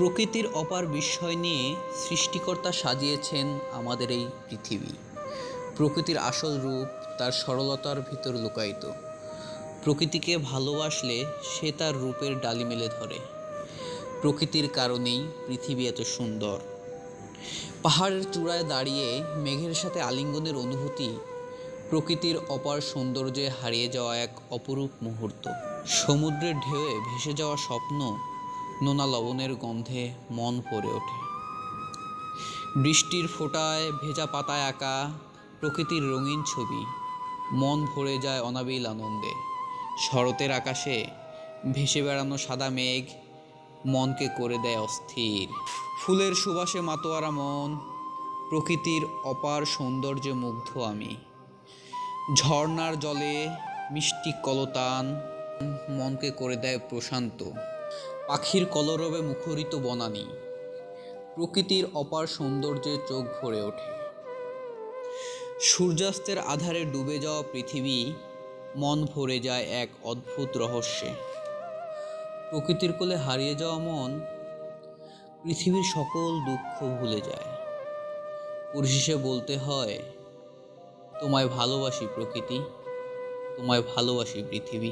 প্রকৃতির অপার বিস্ময় নিয়ে সৃষ্টিকর্তা সাজিয়েছেন আমাদের এই পৃথিবী। প্রকৃতির আসল রূপ তার সরলতার ভিতর লুকায়িত। প্রকৃতিকে ভালোবাসলে সে তার রূপের ডালি মেলে ধরে। প্রকৃতির কারণেই পৃথিবী এত সুন্দর। পাহাড়ের চূড়ায় দাঁড়িয়ে মেঘের সাথে আলিঙ্গনের অনুভূতি প্রকৃতির অপার সৌন্দর্যে হারিয়ে যাওয়া এক অপরূপ মুহূর্ত। সমুদ্রের ঢেউয়ে ভেসে যাওয়া স্বপ্ন নোনা লবণের গন্ধে মন ভরে ওঠে। বৃষ্টির ফোঁটায় ভেজা পাতায় আঁকা প্রকৃতির রঙিন ছবি, মন ভরে যায় অনাবিল আনন্দে। শরতের আকাশে ভেসে বেড়ানো সাদা মেঘ মনকে করে দেয় অস্থির। ফুলের সুবাসে মাতোয়ারা মন, প্রকৃতির অপার সৌন্দর্যে মুগ্ধ আমি। ঝর্ণার জলে মিষ্টি কলতান মনকে করে দেয় প্রশান্ত। পাখির কলরবে মুখরিত বনানী। প্রকৃতির অপার সৌন্দর্যে চোখ ভরে ওঠে। সূর্যাস্তের আধারে ডুবে যাওয়া পৃথিবী, মন ভরে যায় এক অদ্ভুত রহস্যে। প্রকৃতির কোলে হারিয়ে যাওয়া মন, পৃথিবীর সকল দুঃখ ভুলে যায়। পরিশেষে বলতে হয়, তোমায় ভালোবাসি প্রকৃতি, তোমায় ভালোবাসি পৃথিবী।